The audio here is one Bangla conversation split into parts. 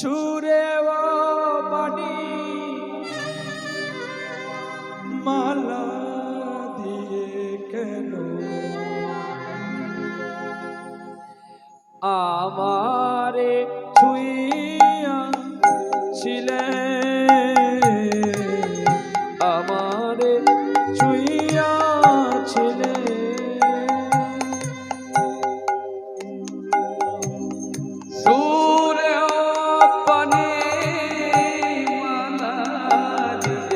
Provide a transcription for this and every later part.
সুরে ও পানি। মালা দিয়ে কেন? আমারে ছুইয়া ছিলে দিয়ে আমার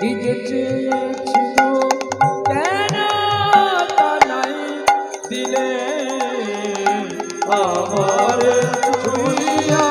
যে চেয়েছিল কেন তা নাই দিলে? আমার ছুঁইয়া